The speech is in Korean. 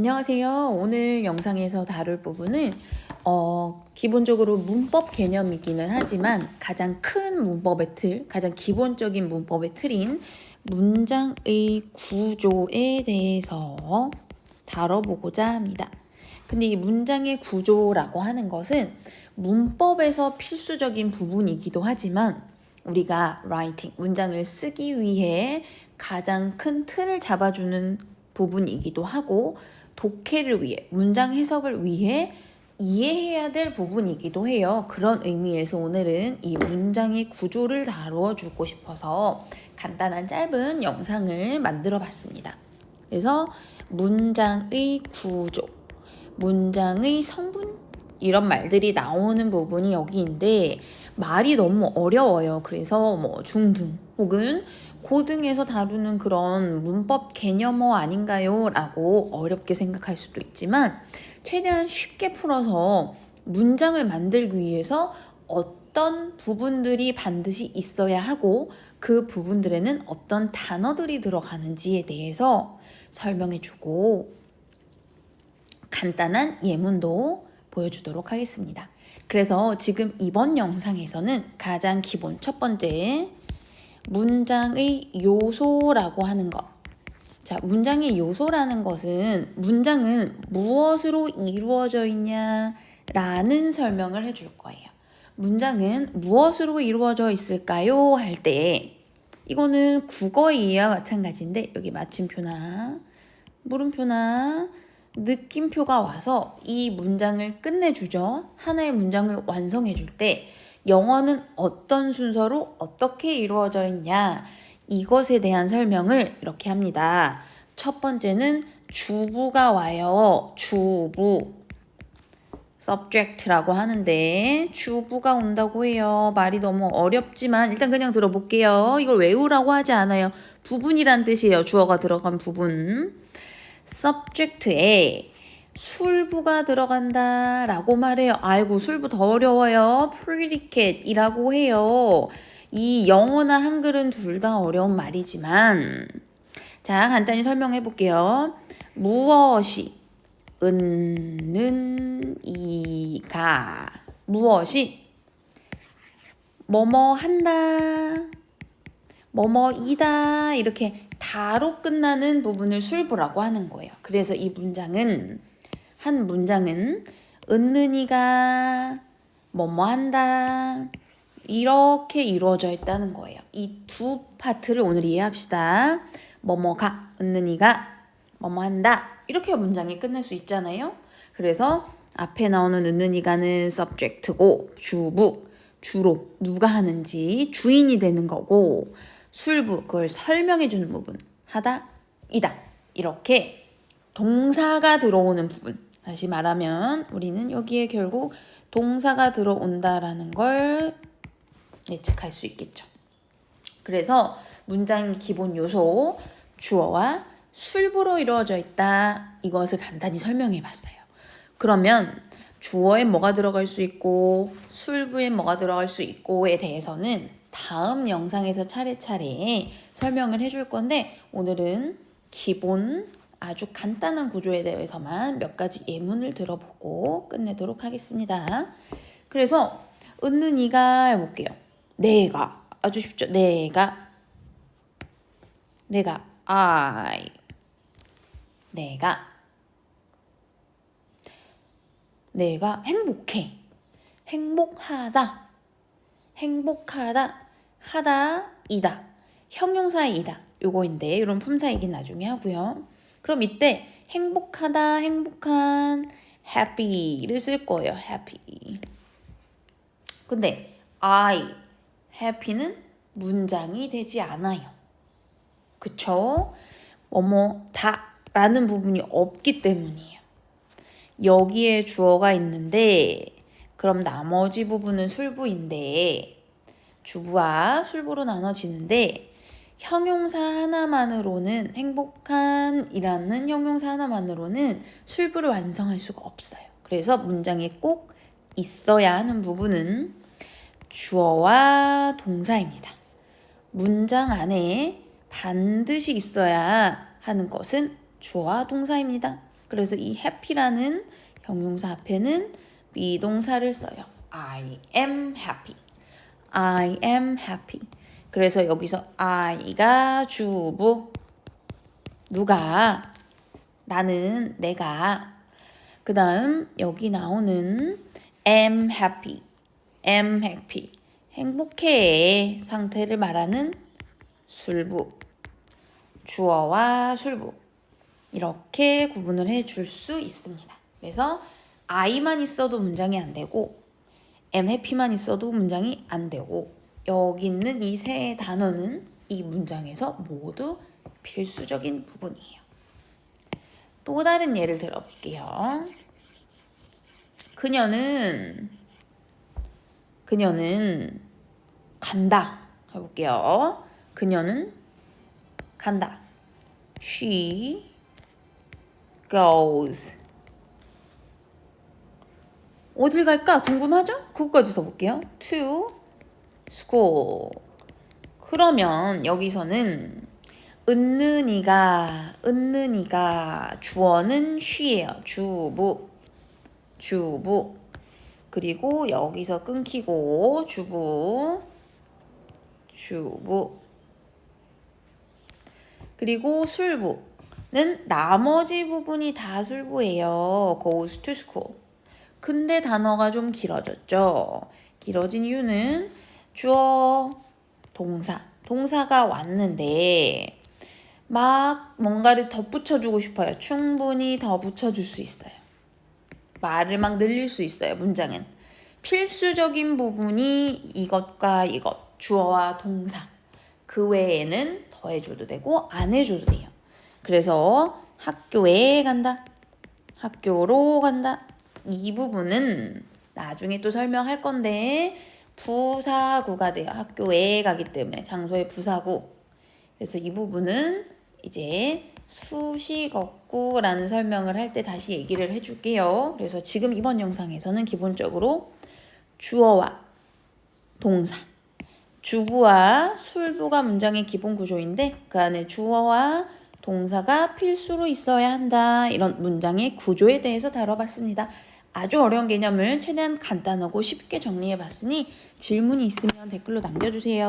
안녕하세요. 오늘 영상에서 다룰 부분은 어, 기본적으로 문법 개념이기는 하지만 가장 큰 문법의 틀, 가장 기본적인 문법의 틀인 문장의 구조에 대해서 다뤄보고자 합니다. 근데 이 문장의 구조라고 하는 것은 문법에서 필수적인 부분이기도 하지만 우리가 writing, 문장을 쓰기 위해 가장 큰 틀을 잡아주는 부분이기도 하고 독해를 위해, 문장 해석을 위해 이해해야 될 부분이기도 해요. 그런 의미에서 오늘은 이 문장의 구조를 다루어 주고 싶어서 간단한 짧은 영상을 만들어 봤습니다. 그래서 문장의 구조, 문장의 성분, 이런 말들이 나오는 부분이 여기인데 말이 너무 어려워요. 그래서 뭐 중등 혹은 고등에서 다루는 그런 문법 개념어 아닌가요? 라고 어렵게 생각할 수도 있지만 최대한 쉽게 풀어서 문장을 만들기 위해서 어떤 부분들이 반드시 있어야 하고 그 부분들에는 어떤 단어들이 들어가는지에 대해서 설명해 주고 간단한 예문도 보여주도록 하겠습니다. 그래서 지금 이번 영상에서는 가장 기본 첫 번째 문장의 요소라고 하는 것. 자, 문장의 요소라는 것은 문장은 무엇으로 이루어져 있냐 라는 설명을 해줄 거예요. 문장은 무엇으로 이루어져 있을까요? 할 때 이거는 국어의 이해와 마찬가지인데 여기 마침표나 물음표나 느낌표가 와서 이 문장을 끝내주죠. 하나의 문장을 완성해 줄 때 영어는 어떤 순서로 어떻게 이루어져 있냐 이것에 대한 설명을 이렇게 합니다. 첫 번째는 주부가 와요. 주부. subject라고 하는데 주부가 온다고 해요. 말이 너무 어렵지만 일단 그냥 들어볼게요. 이걸 외우라고 하지 않아요. 부분이란 뜻이에요. 주어가 들어간 부분. subject에 술부가 들어간다 라고 말해요. 아이고, 술부 더 어려워요. predicate 이라고 해요. 이 영어나 한글은 둘 다 어려운 말이지만, 자, 간단히 설명해 볼게요. 무엇이, 은는, 이가, 무엇이, 뭐뭐 한다, 뭐뭐이다, 이렇게 다로 끝나는 부분을 술부라고 하는 거예요. 그래서 이 문장은 한 문장은 은는이가 뭐뭐 한다 이렇게 이루어져 있다는 거예요. 이 두 파트를 오늘 이해합시다. 뭐뭐가 은는이가 뭐뭐 한다 이렇게 문장이 끝낼 수 있잖아요. 그래서 앞에 나오는 은는이가는 subject고 주부 주로 누가 하는지 주인이 되는 거고 술부 그걸 설명해 주는 부분 하다 이다 이렇게 동사가 들어오는 부분 다시 말하면 우리는 여기에 결국 동사가 들어온다라는 걸 예측할 수 있겠죠. 그래서 문장의 기본 요소 주어와 술부로 이루어져 있다 이것을 간단히 설명해 봤어요. 그러면 주어에 뭐가 들어갈 수 있고 술부에 뭐가 들어갈 수 있고에 대해서는 다음 영상에서 차례차례 설명을 해줄 건데 오늘은 기본 아주 간단한 구조에 대해서만 몇 가지 예문을 들어보고 끝내도록 하겠습니다. 그래서 은는 이가 해볼게요. 내가 아주 쉽죠. 내가 내가 I 내가 내가 행복해. 행복하다. 행복하다. 하다. 이다. 형용사의 이다. 요거인데 이런 품사 얘기 나중에 하고요. 그럼 이때 행복하다, 행복한 happy를 쓸 거예요. happy. 근데 I happy는 문장이 되지 않아요. 그쵸? 뭐뭐 다라는 부분이 없기 때문이에요. 여기에 주어가 있는데 그럼 나머지 부분은 술부인데 주부와 술부로 나눠지는데 형용사 하나만으로는 행복한이라는 형용사 하나만으로는 술부를 완성할 수가 없어요. 그래서 문장에 꼭 있어야 하는 부분은 주어와 동사입니다. 문장 안에 반드시 있어야 하는 것은 주어와 동사입니다. 그래서 이 happy라는 형용사 앞에는 비동사를 써요. I am happy. I am happy. 그래서 여기서 I가 주부. 누가? 나는 내가. 그 다음 여기 나오는 am happy. am happy. 행복해 상태를 말하는 술부. 주어와 술부. 이렇게 구분을 해 줄 수 있습니다. 그래서 I만 있어도 문장이 안 되고 am happy만 있어도 문장이 안 되고 여기 있는 이 세 단어는 이 문장에서 모두 필수적인 부분이에요. 또 다른 예를 들어볼게요. 그녀는 그녀는 간다 해볼게요. 그녀는 간다. She goes. 어딜 갈까 궁금하죠? 그거까지 써볼게요. To school. 그러면 여기서는 은는이가 은는이가 주어는 she예요. 주부. 주부. 그리고 여기서 끊기고 주부. 주부. 그리고 술부는 나머지 부분이 다 술부예요. goes to school. 근데 단어가 좀 길어졌죠. 길어진 이유는 주어, 동사. 동사가 왔는데 막 뭔가를 덧붙여주고 싶어요. 충분히 더 붙여줄 수 있어요. 말을 막 늘릴 수 있어요. 문장은. 필수적인 부분이 이것과 이것, 주어와 동사. 그 외에는 더해줘도 되고 안 해줘도 돼요. 그래서 학교에 간다. 학교로 간다. 이 부분은 나중에 또 설명할 건데 부사구가 돼요. 학교에 가기 때문에 장소의 부사구. 그래서 이 부분은 이제 수식어구라는 설명을 할 때 다시 얘기를 해줄게요. 그래서 지금 이번 영상에서는 기본적으로 주어와 동사, 주부와 술부가 문장의 기본 구조인데 그 안에 주어와 동사가 필수로 있어야 한다. 이런 문장의 구조에 대해서 다뤄봤습니다. 아주 어려운 개념을 최대한 간단하고 쉽게 정리해 봤으니 질문이 있으면 댓글로 남겨주세요.